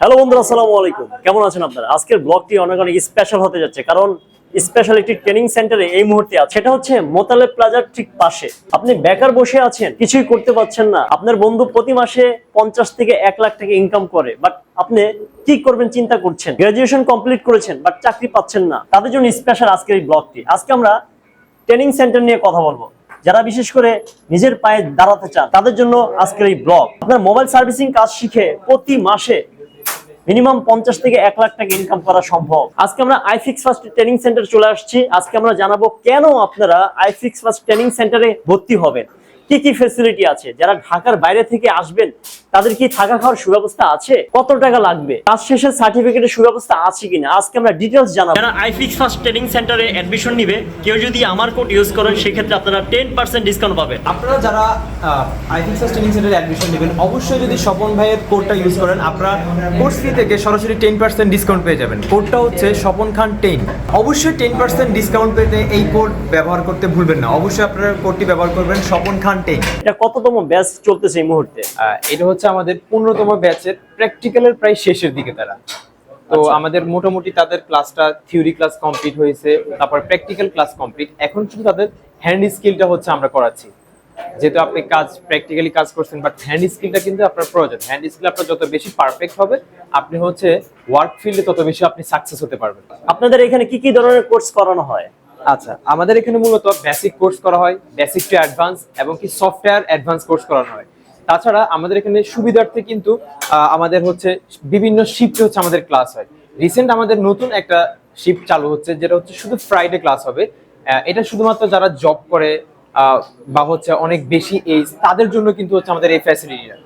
Hello বন্ধুরা, আসসালামু আলাইকুম। কেমন আছেন আপনারা? আজকের ব্লগটি অনেক অনেক স্পেশাল হতে যাচ্ছে, কারণ স্পেশাল একটি ট্রেনিং সেন্টারে এই মুহূর্তে আছে। সেটা হচ্ছে মোতালেব প্লাজার ঠিক পাশে। আপনি বেকার বসে আছেন, কিছুই করতে পারছেন না। আপনার বন্ধু প্রতি মাসে পঞ্চাশ থেকে এক লাখ টাকা ইনকাম করে বাট আপনি কি করবেন চিন্তা করছেন? গ্রাজুয়েশন কমপ্লিট করেছেন বাট চাকরি পাচ্ছেন না। তাদের জন্য স্পেশাল আজকের এই ব্লগটি আজকে আমরা ট্রেনিং সেন্টার নিয়ে কথা বলব। যারা বিশেষ করে নিজের পায়ে দাঁড়াতে চান, তাদের জন্য আজকের এই ব্লগ আপনার মোবাইল সার্ভিসিং কাজ শিখে প্রতি মাসে মিনিমাম পঞ্চাশ থেকে এক লাখ টাকা ইনকাম করা সম্ভব। আজকে আমরা আইফিক্স ফার্স্ট ট্রেনিং সেন্টার চলে আসছি। আজকে আমরা জানাব কেন আপনারা আইফিক্স ফার্স্ট ট্রেনিং সেন্টারে ভর্তি হবেন। কি কি ফেসিলিটি আছে? যারা ঢাকার বাইরে থেকে আসবেন তাদের কি থাকা খাওয়ার সুব্যবস্থা আছে? কত টাকা লাগবে? কাজ শেষে সার্টিফিকেটের সুব্যবস্থা আছে কিনা? আজকে আমরা ডিটেলস জানাব। যারা আইফিক্স ফার্স্ট ট্রেনিং সেন্টারে অ্যাডমিশন নিবে কেউ যদি আমার কোড ইউজ করেন সেক্ষেত্রে আপনারা টেন পার্সেন্ট ডিসকাউন্ট পাবেন। আপনারা যারা আইফিক্সাস ট্রেনিং সেন্টারে অ্যাডমিশন নেবেন অবশ্যই যদি স্বপন ভাইয়ের কোডটা ইউজ করেন আপনারা কোর্স ফি থেকে সরাসরি টেন পার্সেন্ট ডিসকাউন্ট পেয়ে যাবেন। কোডটা হচ্ছে স্বপন খান টেন অবশ্যই টেন পার্সেন্ট ডিসকাউন্ট পেতে এই কোড ব্যবহার করতে ভুলবেন না। অবশ্যই আপনারা কোডটি ব্যবহার করবেন স্বপন খান টেন এটা কততম ব্যাচ চলতেছে এই মুহূর্তে? এটা হচ্ছে আমাদের পনেরোতম ব্যাচের প্র্যাকটিক্যালের প্রায় শেষের দিকে তারা। তো আচ্ছা। আমাদের মোটামুটি তাদের ক্লাসটা থিওরি ক্লাস কমপ্লিট হয়েছে তারপর প্র্যাকটিক্যাল ক্লাস কমপ্লিট এখন শুধু তাদের হ্যান্ড স্কিলটা হচ্ছে আমরা করাচ্ছি। যেহেতু আপনি কাজ প্র্যাকটিক্যালি কাজ করছেন বাট হ্যান্ড স্কিলটা কিন্তু আপনার প্রয়োজন। হ্যান্ড স্কিল আপনার যত বেশি পারফেক্ট হবে আপনি হচ্ছে ওয়ার্ক ফিল্ডে তত বেশি আপনি সাকসেস হতে পারবেন। আপনাদের এখানে কি কি ধরনের কোর্স করানো হয়? আচ্ছা আমাদের এখানে মূলত বেসিক কোর্স করা হয় বেসিক টু অ্যাডভান্স এবং কি সফটওয়্যার অ্যাডভান্স কোর্স করানো হয়। তাছাড়া আমাদের এখানে সুবিধার্থে কিন্তু আমাদের হচ্ছে বিভিন্ন শিফটে হচ্ছে আমাদের ক্লাস হয়। রিসেন্ট আমাদের নতুন একটা শিফট চালু হচ্ছে, যেটা হচ্ছে শুধু ফ্রাইডে ক্লাস হবে। এটা শুধুমাত্র যারা জব করে বা হচ্ছে অনেক বেশি এজ তাদের জন্য কিন্তু হচ্ছে আমাদের এই ফ্যাসিলিটিটা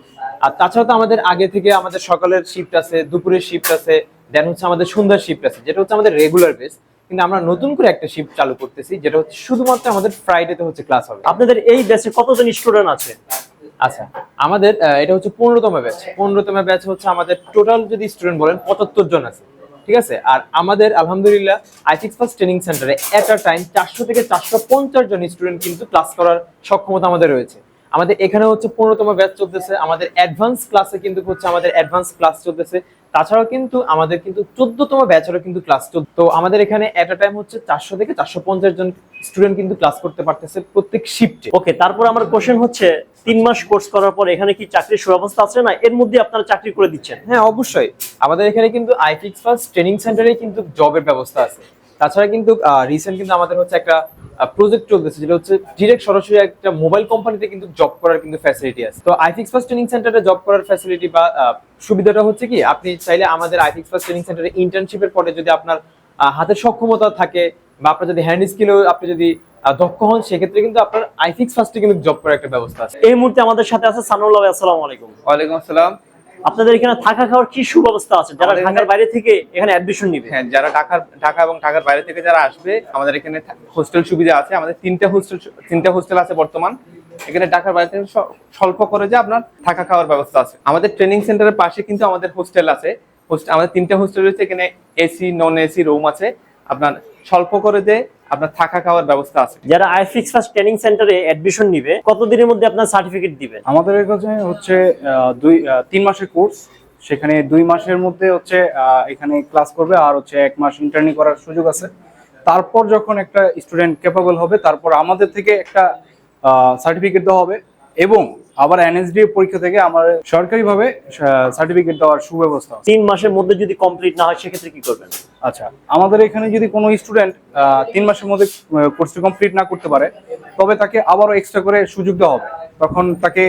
আর তাছাড়া তো আমাদের আগে থেকে আমাদের সকালের শিফট আছে, দুপুরের শিফট আছে দেন হচ্ছে আমাদের সন্ধ্যার শিফট আছে, যেটা হচ্ছে আমাদের রেগুলার বেস কিন্তু আমরা নতুন করে একটা শিফট চালু করতেছি যেটা হচ্ছে শুধুমাত্র আমাদের ফ্রাইডেতে হচ্ছে ক্লাস হবে। আপনাদের এই ব্যাচে কতজন স্টুডেন্ট আছে? আচ্ছা আমাদের এটা হচ্ছে পনেরোতম ব্যাচ পনেরোতম ব্যাচ হচ্ছে আমাদের টোটাল যদি স্টুডেন্ট বলেন পঁচাত্তর জন আছে। ঠিক আছে? আর আমাদের আলহামদুলিল্লাহ আইফিক্স ফার্স্ট ট্রেনিং সেন্টারে এট আ টাইম চারশো থেকে চারশো পঞ্চাশ জন স্টুডেন্ট কিন্তু ক্লাস করার সক্ষমতা আমাদের রয়েছে। আমাদের এখানে হচ্ছে পনেরোতম ব্যাচ চলতেছে আমাদের অ্যাডভান্স ক্লাসে কিন্তু হচ্ছে আমাদের অ্যাডভান্স ক্লাস চলতেছে। তাছাড়াও কিন্তু আমাদের কিন্তু চোদ্দতম ব্যাচেরও কিন্তু ক্লাস চল তো আমাদের এখানে এট আ টাইম হচ্ছে চারশো থেকে চারশো পঞ্চাশ জন স্টুডেন্ট কিন্তু ক্লাস করতে পারতেছে প্রত্যেক শিফটে ওকে তারপর আমার কোশ্চেন হচ্ছে তিন মাস কোর্স করার পর এখানে কি চাকরির সুব্যবস্থা আছে না? এর মধ্যে আপনারা চাকরি করে দিচ্ছেন? হ্যাঁ অবশ্যই। আমাদের এখানে কিন্তু আইফিক্স ফার্স্ট ট্রেনিং সেন্টারে কিন্তু জবের ব্যবস্থা আছে। তাছাড়া কিন্তু রিসেন্ট কিন্তু আমাদের হচ্ছে একটা প্রজেক্ট চলতেছে যেটা হচ্ছে ডিরেক্ট সরাসরি একটা মোবাইল কোম্পানিতে কিন্তু জব করার কিন্তু ফ্যাসিলিটি আছে। তো আইফিক্স ফার্স্ট ট্রেনিং সেন্টারে জব করার ফ্যাসিলিটি বা সুবিধাটা হচ্ছে কি আপনি চাইলে আমাদের আইফিক্স ফার্স্ট ট্রেনিং সেন্টারে ইন্টার্নশিপের পরে যদি আপনার হাতের সক্ষমতা থাকে বা আপনার যদি হ্যান্ড স্কিলও আপনি যদি দক্ষ হন সেক্ষেত্রে কিন্তু আপনার আইফিক্স ফার্স্টে কিন্তু জব করার একটা ব্যবস্থা আছে। এই মুহূর্তে আমাদের সাথে আছে সানুল্লাহ আসসালামু আলাইকুম। ওয়ালাইকুম আসসালাম। আপনাদের এখানে থাকা খাওয়ার কি সুব্যবস্থা আছে? যারা ঢাকার বাইরে থেকে এখানে অ্যাডমিশন নিবে? হ্যাঁ যারা ঢাকার ঢাকা এবং ঢাকার বাইরে থেকে যারা আসবে আমাদের এখানে হোস্টেল সুবিধা আছে। আমাদের তিনটা হোস্টেল তিনটা হোস্টেল আছে বর্তমান। এখানে ঢাকার বাইরে থেকে স্বল্প করে যে আপনার থাকা খাওয়ার ব্যবস্থা আছে। আমাদের ট্রেনিং সেন্টারের পাশে কিন্তু আমাদের হোস্টেল আছে। আমাদের তিনটা হোস্টেল রয়েছে। এখানে এসি নন এসি রুম আছে। আপনার স্বল্প করে যে আপনার থাকা খাওয়ার ব্যবস্থা আছে যারা আইফিক্স ফার্স্ট ট্রেনিং সেন্টারে অ্যাডমিশন নিবে কতদিনের মধ্যে আপনার সার্টিফিকেট দিবেন আমাদের কাছে হচ্ছে আহ, দুই আহ, তিন মাসের কোর্স সেখানে দুই মাসের মধ্যে হচ্ছে আহ, এখানে ক্লাস করবে আর হচ্ছে এক মাস ইন্টার্নি করার সুযোগ আছে। তারপর যখন একটা স্টুডেন্ট ক্যাপাবল হবে তারপর আমাদের থেকে একটা সার্টিফিকেট দেওয়া হবে। এবং আবার এনএসডি পরীক্ষা থেকে আমার সরকারিভাবে সার্টিফিকেট দেওয়ার সুব্যবস্থা তিন মাসের মধ্যে যদি কমপ্লিট না হয় সেক্ষেত্রে কি করবেন? আচ্ছা আমাদের এখানে যদি কোনো স্টুডেন্ট তিন মাসের মধ্যে কোর্সটি কমপ্লিট না করতে পারে তবে তাকে আবারও এক্সট্রা করে সুযোগ দেওয়া হবে। তখন তাকে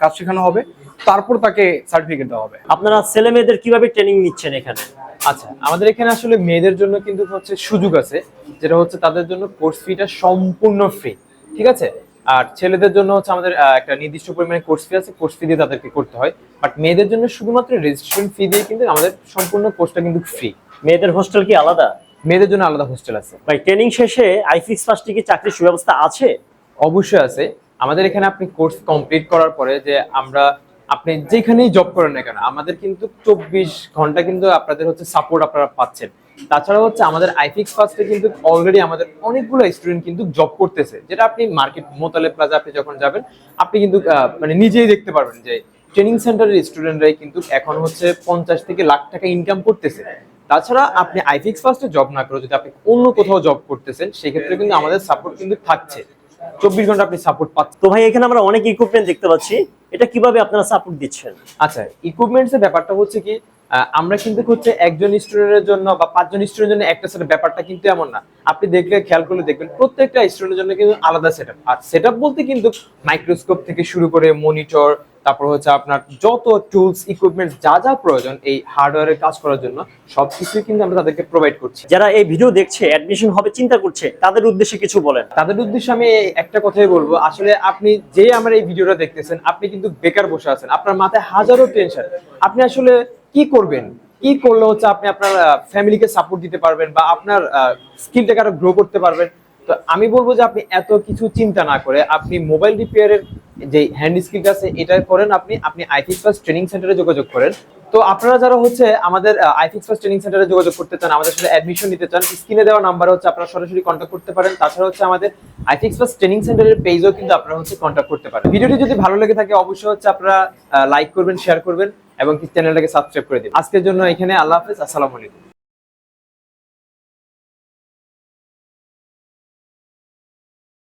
কাজ শেখানো হবে তারপর তাকে সার্টিফিকেট দেওয়া হবে। আপনারা ছেলে মেয়েদের কীভাবে ট্রেনিং নিচ্ছেন এখানে? আচ্ছা আমাদের এখানে আসলে মেয়েদের জন্য কিন্তু হচ্ছে সুযোগ আছে যেটা হচ্ছে তাদের জন্য কোর্স ফিটা সম্পূর্ণ ফ্রি ঠিক আছে? আর ছেলেদের জন্য হচ্ছে আমাদের একটা নির্দিষ্ট পরিমাণে কোর্স ফি আছে। কোর্স ফি দিয়ে তাদেরকে করতে হয়। বাট মেয়েদের জন্য শুধুমাত্র রেজিস্ট্রেশন ফি দিয়ে কিন্তু আমাদের সম্পূর্ণ কোর্সটা কিন্তু ফ্রি মেয়েদের হোস্টেল কি আলাদা? মেয়েদের জন্য আলাদা হোস্টেল আছে। ভাই ট্রেনিং শেষে আইফিক্স ফার্স্টে কি চাকরির সুব্যবস্থা আছে? অবশ্যই আছে। আমাদের এখানে আপনি কোর্স কমপ্লিট করার পরে যে আমরা আপনি যেখানেই জব করেন না কেন, আমাদের কিন্তু চব্বিশ ঘণ্টা কিন্তু আপনাদের হচ্ছে সাপোর্ট আপনারা পাচ্ছেন। তাছাড়া হচ্ছে আমাদের আইফিক্স ফার্স্টে কিন্তু অলরেডি আমাদের অনেকগুলো স্টুডেন্ট কিন্তু জব করতেছে। যেটা আপনি মার্কেট মোতালে প্লাজা আপনি যখন যাবেন, আপনি কিন্তু মানে নিজেই দেখতে পারবেন যে ট্রেনিং সেন্টারের স্টুডেন্টরাই কিন্তু এখন হচ্ছে পঞ্চাশ থেকে লাখ টাকা ইনকাম করতেছে। তাছাড়া আপনি আইফিক্স ফার্স্টে জব না করে যদি আপনি অন্য কোথাও জব করতেছেন, সেক্ষেত্রে কিন্তু আমাদের সাপোর্ট কিন্তু থাকছে। চব্বিশ ঘণ্টা আপনি সাপোর্ট পাচ্ছেন। তো ভাই, এখানে আমরা অনেক ইকুইপমেন্ট দেখতে পাচ্ছি। এটা কীভাবে আপনারা সাপোর্ট দিচ্ছেন? আচ্ছা ইকুইপমেন্টস এর ব্যাপারটা হচ্ছে কি আমরা কিন্তু হচ্ছে একজন স্টুডেন্টের জন্য বা পাঁচজন স্টুডেন্টের জন্য একটা সেট ব্যাপারটা কিন্তু এমন না। আপনি দেখলে খেয়াল করলে দেখবেন প্রত্যেকটা স্টুডেন্টের জন্য কিন্তু আলাদা সেটআপ আর সেটআপ বলতে কিন্তু মাইক্রোস্কোপ থেকে শুরু করে মনিটর তারপর হচ্ছে আপনার যত টুলস ইকুইপমেন্টস যা যা প্রয়োজন এই হার্ডওয়্যারের কাজ করার জন্য সব সবকিছুই কিন্তু আমরা তাদেরকে প্রোভাইড করছি। যারা এই ভিডিও দেখছে অ্যাডমিশন হবে চিন্তা করছে তাদের উদ্দেশ্যে কিছু বলেন। তাদের উদ্দেশ্যে আমি একটা কথাই বলব আসলে আপনি যে আমার এই ভিডিওটা দেখতেছেন আপনি কিন্তু বেকার বসে আছেন আপনার মাথায় হাজারো টেনশন আপনি আসলে কি করবেন? কি করলে হচ্ছে আপনি আপনার ফ্যামিলিকে সাপোর্ট দিতে পারবেন বা আপনার স্কিলটাকে আরও গ্রো করতে পারবেন? তো আমি বলব যে আপনি এত কিছু চিন্তা না করে আপনি মোবাইল রিপেয়ারের যে হ্যান্ড স্কিলটা আছে, এটা করেন আপনি আপনি আইফিক্স প্লাস ট্রেনিং সেন্টারে যোগাযোগ করেন। তো আপনারা যারা হচ্ছে আমাদের আইফিক্স প্লাস ট্রেনিং সেন্টারে যোগাযোগ করতে চান, আমাদের সাথে অ্যাডমিশন নিতে চান, স্ক্রিনে দেওয়া নাম্বার হচ্ছে আপনারা সরাসরি কন্ট্যাক্ট করতে পারেন। তাছাড়া হচ্ছে আমাদের আইফিক্স প্লাস ট্রেনিং সেন্টারের পেজও কিন্তু আপনারা হচ্ছে কন্ট্যাক্ট করতে পারেন। ভিডিওটি যদি ভালো লেগে থাকে, অবশ্যই হচ্ছে আপনারা লাইক করবেন শেয়ার করবেন। এবং চ্যানেলটাকে সাবস্ক্রাইব করে দিন। আজকের জন্য এখানে আল্লাহ হাফেজ আসসালামু আলাইকুম।